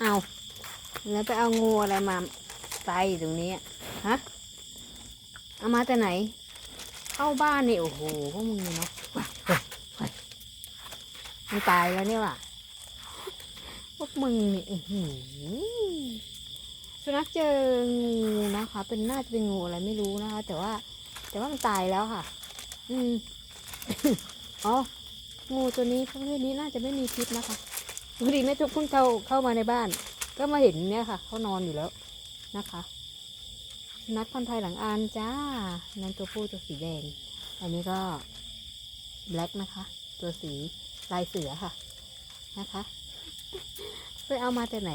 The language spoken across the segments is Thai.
เอาแล้วไปเอางูอะไรมาใส่ตรงนี้ฮะเอามาแต่ไหน เข้าบ้านนี่โอ้โหพวกมึงเนาะว้ายว้ายว้ายมันตายแล้วเนี่ยว่ะพวกมึงนี่สุนัขเจองูนะคะ เป็นน่าจะเป็นงูอะไรไม่รู้นะคะ แต่ว่า แต่ว่ามันตายแล้วค่ะ อืมอ๋องูตัวนี้ประเภทนี้น่าจะไม่มีพิษนะคะ พอดีแม่จุกเพิ่งเข้าเข้ามาในบ้าน ก็มาเห็นเนี่ยค่ะเขานอนอยู่แล้วนะคะ นัขพันธุ์ไทยหลังอานจ้านั่นตัวผู้ตัวสีแดง อันนี้ก็แบล็กนะคะ ตัวสีลายเสือค่ะนะคะไปเอามาแต่ไหน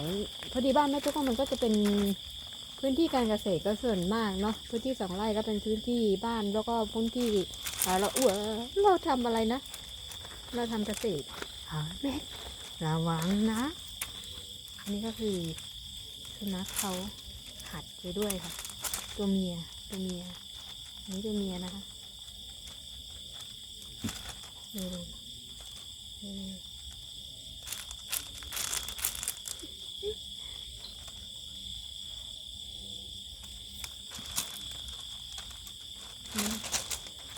พอดีบ้านแม่จุกมันก็จะเป็นพื้นที่การเกษตรก็ส่วนมากเนาะพื้นที่สองไร่ก็เป็นพื้นที่บ้านแล้วก็พื้นที่อ่าเราเออเราทำอะไรนะ เราทำเกษตรหาแม็ก ระวังนะ อันนี้ก็คือสุนัขเขาหัดไปด้วยค่ะ ตัวเมียตัวเมียอันนี้ตัวเมียนะคะดูดูนี่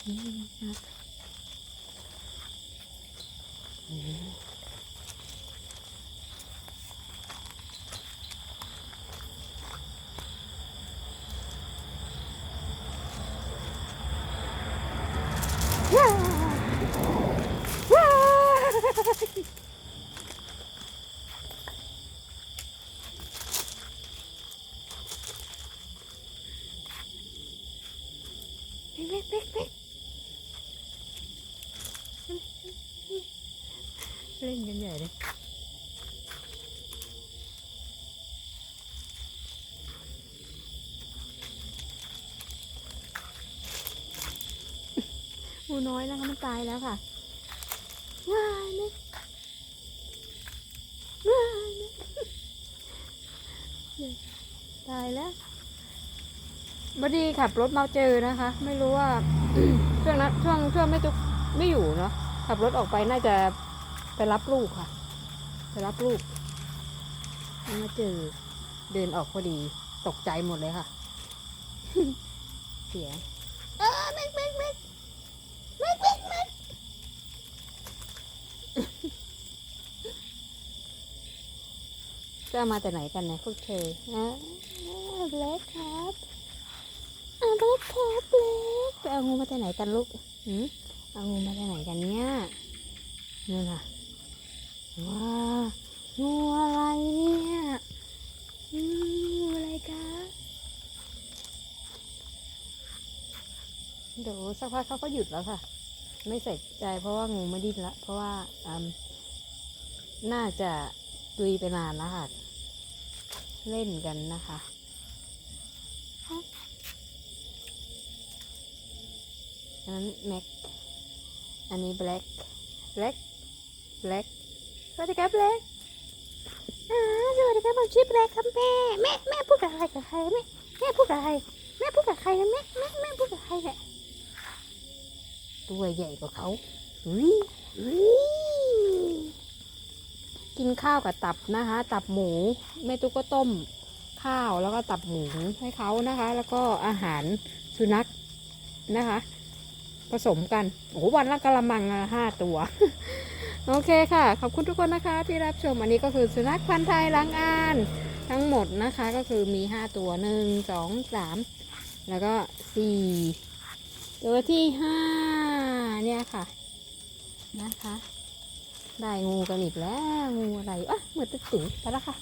นี่นะคะอืม ว้าวว้าว เป๊กเป๊กเป๊กเล่นกันใหญ่เลยหูน้อยนะคะมันตายแล้วค่ะว้ายนี่ว้ายนี่ตายแล้ว บดีขับรถมาเจอนะคะ ไม่รู้ว่าช่วงนั้นช่วงช่วงไม่ตุกไม่อยู่เนาะขับรถออกไปน่าจะไปรับลูกค่ะ ไปรับลูกมาเจอเดินออกพอดีตกใจหมดเลยค่ะ เสียงเออแม็กแม็กแม็กแม็กแม็กแม็กจะเอามาแต่ไหนกันเนี่ยพวกเธอนะเล็กครับอ่า เล็กคบเล็กไปเอางูมาแต่ไหนกันลูกหืมเอางูมาแต่ไหนกันเนี่ยนี่นค่ะว้างูอะไรเนี่ยงูอะไรคะเดี๋ยวสักพักเขาก็หยุดแล้วค่ะ ไม่ใส่ใจเพราะว่างูไม่ดิ้นละเพราะว่าอืมน่าจะตุยไปนานแล้วค่ะ เล่นกันนะคะ อันนั้นแม็ก อันนี้แบล็กแบล็กแบล็กสวัสดีครับแบล็กอ่าสวัสดีครับผมชื่อแบล็กครับแม่แม่แม่พูดกับใครกับใครแม่แม่พูดกับใครแม่พูดกับใครนะแม่แม่แม่พูดกับใครเนี่ยตัวใหญ่กว่าเขาอุ้ยอุ้ยกินข้าวกับตับนะคะ ตับหมูแม่ตุ๊กก็ต้มข้าวแล้วก็ตับหมูให้เขานะคะ แล้วก็อาหารสุนัขนะคะ ผสมกันโอ้โหวันละกะละมังห้าตัว โอเคค่ะ ขอบคุณทุกคนนะคะที่รับชมอันนี้ก็คือสุนัขพันธ์ไทยลังอาน ทั้งหมดนะคะก็คือมีห้าตัวหนึ่งสองสามแล้วก็สี่ตัวที่ห้าเนี่ยค่ะนะคะ ได้งูกันอีกแล้ว งูอะไรอะเหมือนจะติ๋วไปแล้วค่ะ